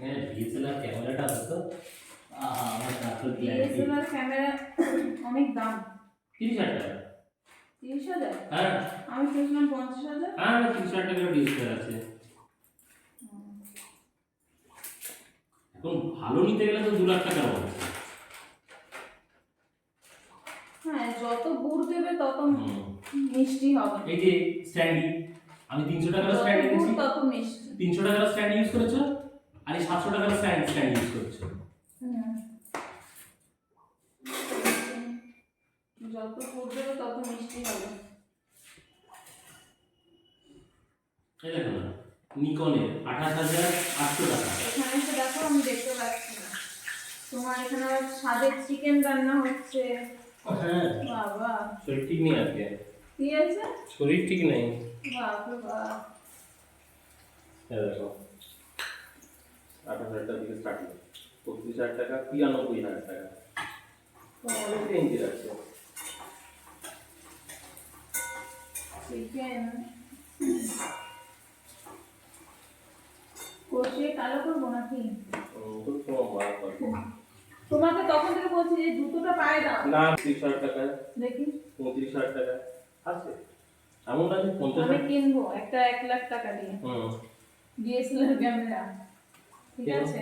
হ্যাঁ ডিএসএলআর ক্যামেরাটা আমার ডিএসএলআর ক্যামেরা অনেক দাম। টাকা। হ্যাঁ। আমি শুনলাম হ্যাঁ ডিএসএলআর আছে। এখন ভালো নিতে গেলে তো দু লাখ টাকা হবে। হ্যাঁ যত গুড় দেবে তত মিষ্টি হবে। এই যে স্ট্যান্ডি আমি তিনশো টাকার যত স্ট্যান্ড তত মিষ্টি। তিনশো টাকার স্ট্যান্ড ইউজ করেছ? আর এই সাতশো টাকার স্ট্যান্ড স্ট্যান্ড ইউজ করছ। যত তত মিষ্টি হবে। এই দেখো না নিকনের আঠাশ হাজার আটশো টাকা। এখানে দেখো আমি দেখতে পাচ্ছি না। তোমার এখানে স্বাদের চিকেন রান্না হচ্ছে। হ্যাঁ। বাবা। শরীর ঠিক নেই আজকে? কি আছে শরীর ঠিক নেই? বাবা বাবা দেখো। আঠাশ হাজার টাকা থেকে স্টার্টিং পঁচিশ হাজার টাকা তিরানব্বই হাজার টাকা। অনেক রেঞ্জের আছে। কালো করব নাকি? তোমার তোমাকে তখন থেকে বলছি যে জুতোটা পায়ে দাও। না ত্রিশ হাজার টাকা। দেখি। পঁয়ত্রিশ হাজার টাকা। আছে। এমন পঞ্চাশ আমি কিনবো একটা এক লাখ টাকা দিয়ে। হুম। D S L R camera. ঠিক আছে?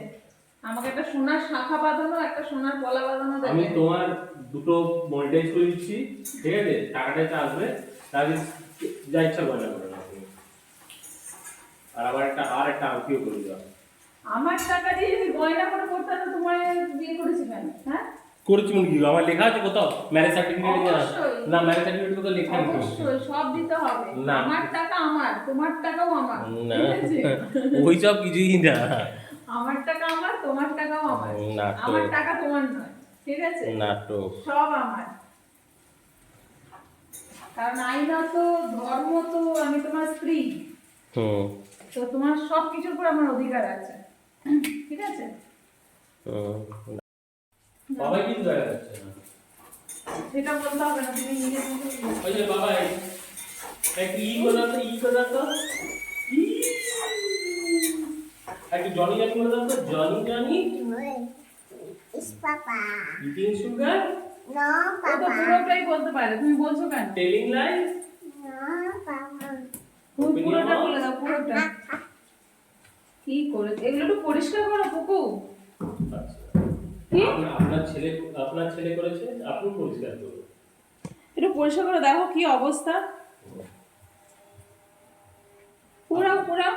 আমাকে একটা সোনার শাখা বাঁধানো একটা সোনার পলা বাঁধানো আমি তোমার দুটো মনিটাইজ করে দিচ্ছি ঠিক আছে? টাকাটা যা আসবে তাহলে যা ইচ্ছা গয়না করে নাও। আর আবার একটা আর একটা আংটিও করে দেওয়া আমার টাকা দিয়ে যদি গয়না করে করতে তোমার বিয়ে করেছি কেন? হ্যাঁ? করেছি মনে কি আমার লেখা আছে কোথাও? Marriage certificate. না ম্যারেজ সার্টিফিকেট কোথাও লেখা নেই। অবশ্যই সব দিতে হবে। না। আমার টাকা আমার তোমার টাকাও আমার। না। ওই সব কিছুই না। আমার টাকা আমার তোমার টাকাও আমার। আমার টাকা তোমার নয় ঠিক আছে? নাটক। সব আমার। কারণ আইনা তো ধর্ম তো আমি তোমার স্ত্রী। হুম। তো তোমার সব কিছুর উপর আমার অধিকার আছে। ঠিক আছে। বাবাই কিন্তু দেখা যাচ্ছে না। সেটা বলতে হবে না তুমি নিজে। ওই যে বাবা একটু ই করে তো ই করে তো। একটু জনি জনি করে দাও তো Johny Johny. It's Papa. Eating sugar? No, ও তো. পুরোটাই বলতে পারে তুমি বলছো কেন? Telling life No, Papa. তুমি পুরোটা বলে দাও পুরোটা। কি করে এগুলো একটু পরিষ্কার করো পুকু। কি আপনার ছেলে আপনার ছেলে করেছে? আপনি পরিষ্কার করুন। একটু পরিষ্কার করে দেখো কি অবস্থা। পুরাও পুরাও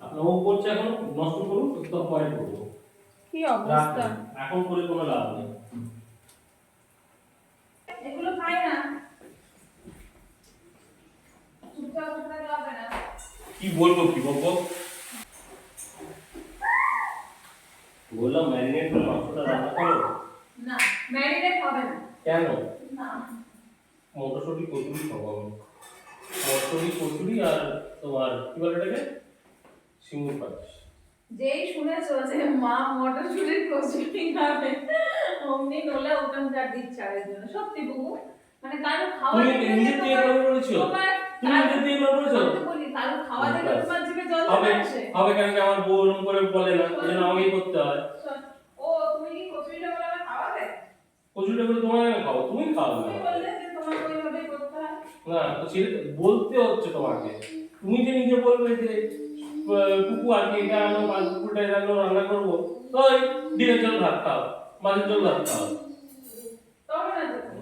আপনার ও করছে এখন নষ্ট করুন তো পরে করব। কি অবস্থা। এখন করে কোনো লাভ নেই। এগুলো খাই না। কি বলব কি বলব বললাম ম্যারিনেট করে মাংসটা রান্না করো না ম্যারিনেট হবে না কেন না মটরশুঁটি কচুরি খাব আমি মটরশুঁটি কচুরি আর তোমার কি বলে এটাকে শিমুর পাঁচ যেই শুনেছো যে মা মটরশুটির কচুরি খাবে অমনি নোলা উঠান চার আর জন্য। সত্যি বুবু মানে কারও খাওয়া তুমি দেখে নিজে দিয়ে তোমার- গল্প তুমি নিজে দিয়ে গল্প করেছ আমি বলি কারও খাওয়া দেখে তোমার জিভে জল চলে আসে। হবে কেন কি আমার বউ ওরকম করে বলে না এই আমাকেই করতে হয়। ও তুমি কি কচুরিটা বলে আমায় খাওয়াবে? কচুরিটা করে তোমার খাও তুমি খাও না তুমি বললে যে তোমার ওইভাবেই করতে হয়। না তো বলতে হচ্ছে তোমাকে। তুমি যে নিজে বলবে যে কুকু আজকে এটা আনো বা কুকুরটা এটা আনো রান্না করব তো ওই ডিমের জল ভাত খাও মাছের জল ভাত খাও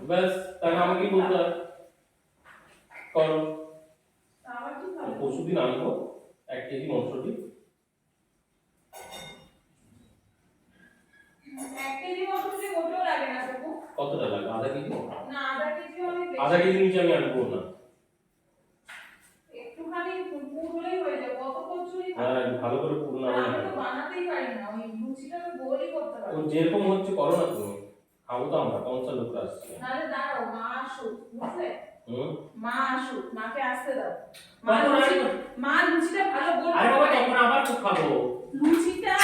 ব্যাস তাহলে আমাকেই বলতে হয়? করো। পরশু দিন আনব এক কেজি বাবু কতটা লাগবে আধা কেজি? আধা কেজি নিচে আমি আনব না একটুখানি পুর হলেই হয়ে যাবে কত কচুরি হ্যাঁ ভালো করে পুরো না আমি হলে তো বানাতেই পারি না ওই লুচিটা আমি গোলই করতে পারি ও যেরকম হচ্ছে করো না তুমি খাব তো আমরা কনসা লোক আসছে। নাহলে দাঁড়াও মা আসুক বুঝলে? মা আসুক মাকে আসতে দাও। মা লুচিটা ভালো আরে বাবা তখন আবার তো খাব। লুচিটা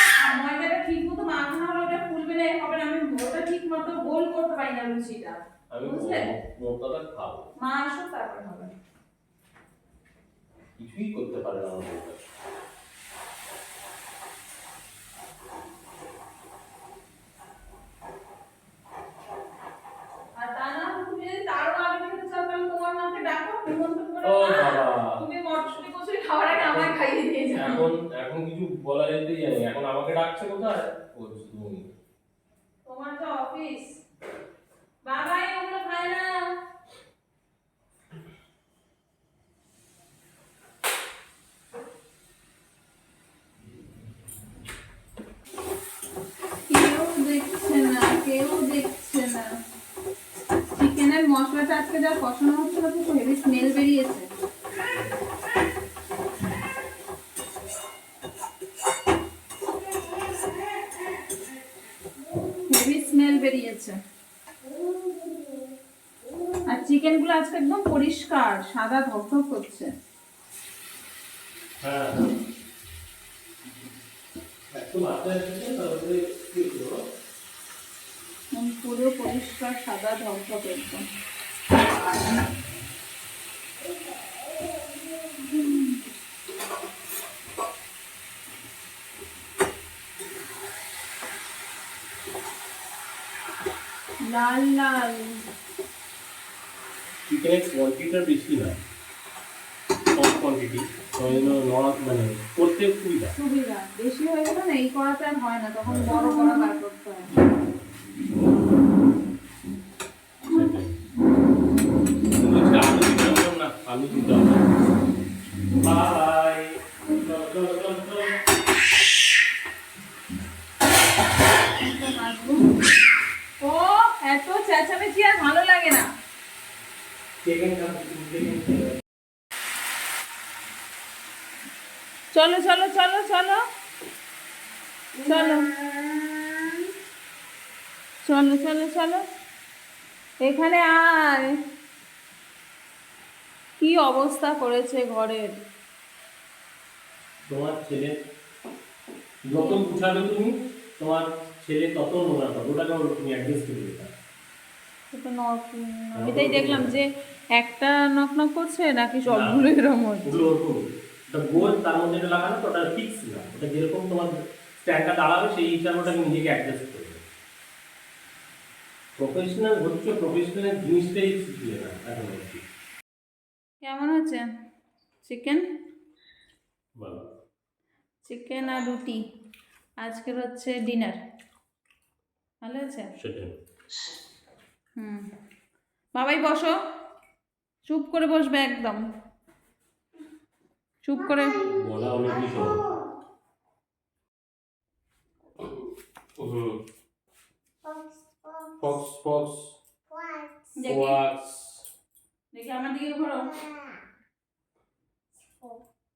ময়দাটা ঠিক মতো মাখানো হলে ওটা ফুলবে না হবে না। আমি ওটা ঠিক মতো গোল করতে পারি না লুচিটা। আমি বুঝলে? মোটাটা খাব। মা আসুক তারপর হবে। কিছুই করতে পারে না আমার এখন এখন কিছু বলা যেতেই জানি এখন আমাকে ডাকছে কোথায়? বলছো তুমি। তোমার তো অফিস। বাবাই ওগুলো খায় না? কেউ দেখছে না কেউ দেখছে না। চিকেনের মশলাটা আজকে যা কষানো হচ্ছিল খুব হেভি স্মেল বেরিয়েছে। সাদা ধপ করছে। পুরো পরিষ্কার সাদা একদম। লাল লাল। চিকেনের কোয়ান্টিটিটা বেশি না। কম কোয়ান্টিটি মানে করতে সুবিধা। সুবিধা বেশি হয়ে গেলে না এই করাতে আর হয় না তখন বড় বড় বার করতে হয়। আলু দিতে হবে না আলু দিতে হবে বাই চল চল চল চল ও এত চেঁচামেচি আর ভালো লাগে না চিকেন খাব চিকেন খাব চলো চলো চলো চলো। চলো। চলো চলো চলো। এখানে আয়। কি অবস্থা করেছে ঘরের? তোমার ছেলে। যত গুছাবে তুমি, তোমার ছেলে তত নোংরা ওটাকে তুমি অ্যাডজাস্ট করে দেবে এটা আমি তাই দেখলাম যে একটা নক নক করছে নাকি সবগুলো এরকম হচ্ছে? গোল তার মধ্যে এটা লাগানো তো ওটা ফিক্স না। ওটা যেরকম তোমার স্ট্যান্ডটা দাঁড়াবে সেই হিসাবে ওটাকে নিজেকে অ্যাডজাস্ট করবে। প্রফেশনাল হচ্ছে প্রফেশনাল জিনিসটাই শিখিয়ে না এখন কেমন হচ্ছে? চিকেন বলো চিকেন আর রুটি। আজকের হচ্ছে ডিনার ভালো আছে? সেটাই। হুম। বাবাই বসো। চুপ করে বসবে একদম। চুপ করে। Fox fox. দেখি। আমার দিকে ঘোরো।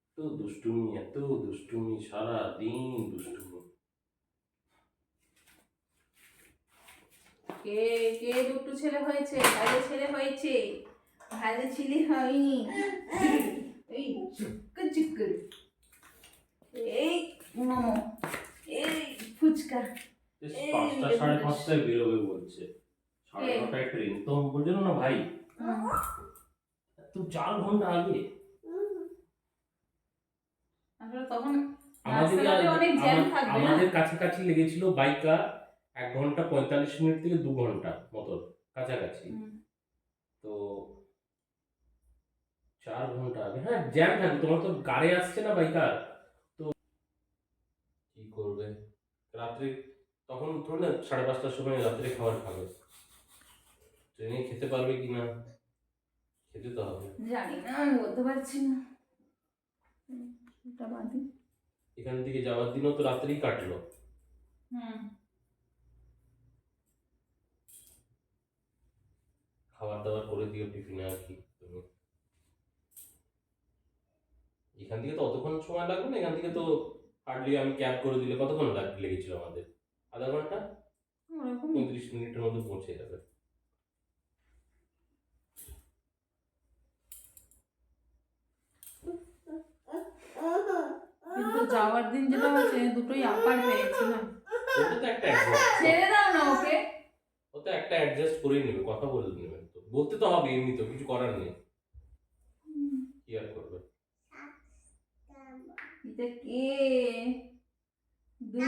এত দুষ্টুমি এত দুষ্টুমি সারা দিন দুষ্টুমি। কে কে দুটো ছেলে হয়েছে? ভালো ছেলে হয়েছে? ভালো ছেলে হয়নি। এই চুক্কু চুক্কু। এই মোমো। এই ফুচকা। পাঁচটা সাড়ে পাঁচটায় বেরোবে বলছে। সাড়ে নটায় ট্রেন তো বলছিল না ভাই? তো চার ঘণ্টা আগে। আসলে তখন আমাদের কাছাকাছি লেগেছিল বাইকা। এক ঘণ্টা পঁয়তাল্লিশ মিনিট থেকে দু ঘণ্টা মতো কাছাকাছি। তো চার ঘণ্টা আগে। হ্যাঁ জ্যাম থাকবে। তোমার তো গাড়ি আসছে না বাইকার তো কি করবে? রাত্রে তখন ধরো না সাড়ে পাঁচটার সময় রাত্রে খাবার খাবে ট্রেনে খেতে পারবে কি না? খেতে তো হবে। জানি না আমি বলতে পারছি না। এখান থেকে যাওয়ার দিনও তো রাত্রেই কাটলো। হুম। খাবার দাবার করে দিও টিফিনে আর কি। তুমি এখান থেকে তো অতক্ষণ সময় লাগবে না এখান থেকে তো হার্ডলি আমি ক্যাব করে দিলে কতক্ষণ লাগ- লেগেছিল আমাদের? আধা ঘণ্টা? পঁয়ত্রিশ মিনিটের মধ্যে পৌঁছে যাবে। কিন্তু যাওয়ার দিন যেটা হয়েছে দুটোই আপার পেয়েছে না? ওটা তো একটা অ্যাডজাস্ট ছেড়ে দাও না ওকে। ও তো একটা অ্যাডজাস্ট করেই নেবে কথা বলে নেবে তো। বলতে তো হবে এমনি তো কিছু করার নেই। কি আর করবে? এটা কে? দু-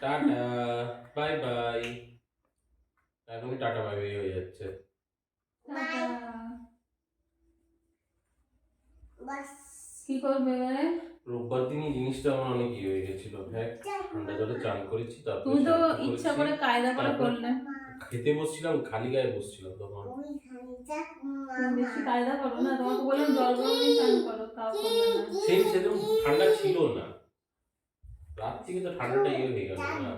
টাটা। Bye bye. এখনই টাটা বাই বাই হয়ে যাচ্ছে। কি করবে রোববার দিনই জিনিসটা আমার অনেক ইয়ে হয়ে গেছিল। হ্যাঁ ঠান্ডা জলে চান করেছি তারপরে তুমি তো ইচ্ছা করে কায়দা করে করলে। খেতে বসছিলাম খালি গায়ে বসছিলাম তখন। তুমি বেশি কায়দা করো না তোমাকে বললাম জল গরম চান করো তাও করলে না। সেই সেরকম ঠান্ডা ছিল না। রাত থেকে তো ঠান্ডাটা ইয়ে হয়ে গেল না।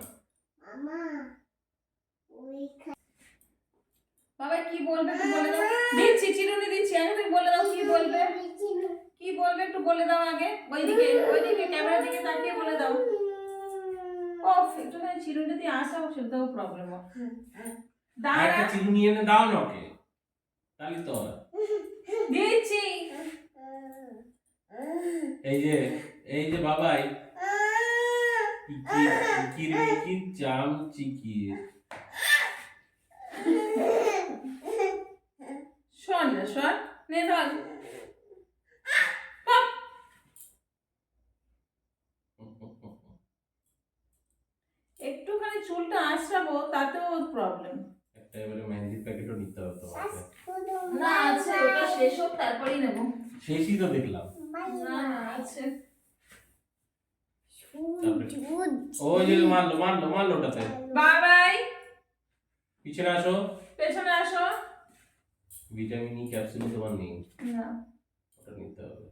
বাবা কি বলবে? একটু বলে দাও। দিচ্ছি চিরুনি দিচ্ছি আগে তুমি বলে দাও কি বলবে। কি বলবে একটু বলে দাও আগে। ওইদিকে ওইদিকে ক্যামেরা দিকে তাকিয়ে বলে দাও। ও একটু না চিরুনি দিয়ে আসা সেটাও প্রবলেম দাঁড়া। চিরুনি এনে দাও না ওকে। তাহলে তো। দিচ্ছি। এই যে এই যে বাবাই। ইকির চাম চিকির। শোন না শোন। নে ধর পাপ। একটুখানি চুলটা আঁচড়াবো তাতেও প্রবলেম একটা এবারে মেহেন্দির প্যাকেটও নিতে হবে তোমাকে না আছে ওটা শেষ হোক তারপরেই নেব। শেষই তো দেখলাম। না আছে। ওই যে মারলো মারলো মারলো ওটাতে। বাবাই। পিছনে আসো। পেছনে আসো। ভিটামিন ই ক্যাপসুল তোমার নেই। না। ওটা নিতে হবে।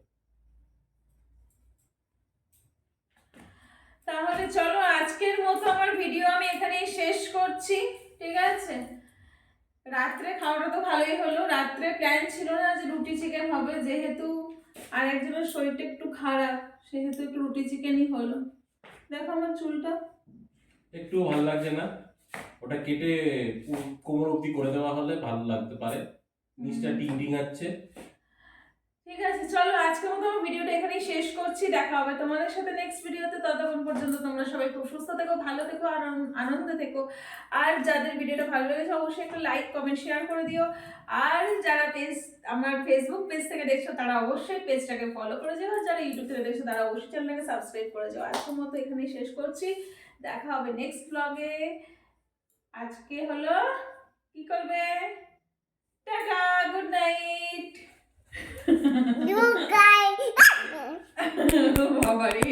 তাহলে চলো আজকের মতো আমার ভিডিও আমি এখানেই শেষ করছি। ঠিক আছে? রাত্রে খাওয়াটা তো ভালোই হলো। রাত্রে প্ল্যান ছিল না যে রুটি চিকেন হবে যেহেতু আর একজনের শরীরটা একটু খারাপ সেহেতু একটু রুটি চিকেনই হলো। দেখো আমার চুলটা। একটু ভালো লাগছে না। ওটা কেটে কোমর অবধি করে দেওয়া হলে ভালো লাগতে পারে। নিচটা টিং টিং আছে। ঠিক আছে, চলো আজকের মতো আমার ভিডিওটা এখানেই শেষ করছি। দেখা হবে তোমাদের সাথে নেক্সট ভিডিওতে ততক্ষণ পর্যন্ত তোমরা সবাই খুব সুস্থ থেকো, ভালো থেকো আনন্দ- থেকো। আর যাদের ভিডিওটা ভালো লেগেছে, অবশ্যই একটা লাইক কমেন্ট শেয়ার করে দিও। আর যারা পেজ আমার ফেসবুক পেজ থেকে দেখছ, তারা অবশ্যই পেজটাকে ফলো করে যাও। আর যারা ইউটিউব থেকে দেখছ, তারা অবশ্যই চ্যানেলটাকে সাবস্ক্রাইব করে যাও। আজকের মতো এখানেই শেষ করছি। দেখা হবে নেক্সট ব্লগে আজকে হলো, কি করবে? Tata good night. বাবারে